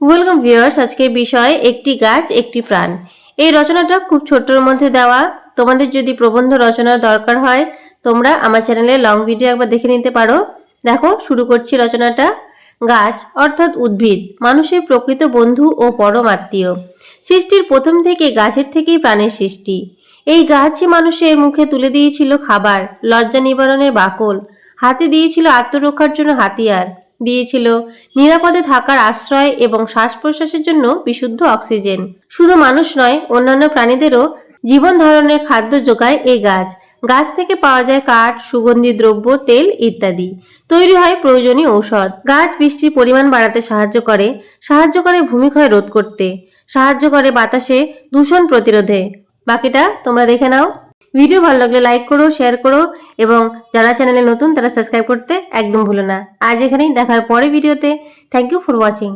Welcome viewers আজকের বিষয়, একটি গাছ, একটি প্রাণ। এই রচনাটা খুব ছোট্টর মধ্যে দেওয়া। তোমাদের যদি প্রবন্ধ রচনার দরকার হয়, তোমরা আমার চ্যানেলে লং ভিডিও একবার দেখে নিতে পারো। দেখো, শুরু করছি রচনাটা। গাছ, অর্থাৎ উদ্ভিদ, মানুষের প্রকৃত বন্ধু ও পরম আত্মীয়। সৃষ্টির প্রথম থেকে গাছের থেকেই প্রাণের সৃষ্টি। এই গাছই মানুষের মুখে তুলে দিয়েছিল খাবার, লজ্জা নিবারণের বাকল। হাতে দিয়েছিল আত্মরক্ষার জন্য হাতিয়ার। দিয়েছিল। নিরাপদে থাকার আশ্রয় এবং শ্বাস প্রশ্বাসের জন্য বিশুদ্ধ অক্সিজেন। শুধু মানুষ নয়, অন্যান্য প্রাণীদেরও জীবন ধরনের খাদ্য যোগায় এই গাছ। গাছ থেকে পাওয়া যায় কাঠ, সুগন্ধি, দ্রব্য, তেল ইত্যাদি। তৈরি হয় প্রয়োজনীয় ঔষধ। গাছ বৃষ্টির পরিমাণ বাড়াতে সাহায্য করে। সাহায্য করে ভূমিক্ষয় রোধ করতে। সাহায্য করে বাতাসে দূষণ প্রতিরোধে। বাকিটা তোমরা দেখে নাও। ভিডিও ভালো লাগলে লাইক করো শেয়ার করো এবং যারা চ্যানেলে নতুন তারা সাবস্ক্রাইব করতে একদম ভুলো না। আজ এখানেই দেখার পরে ভিডিওতে থ্যাংক ইউ ফর ওয়াচিং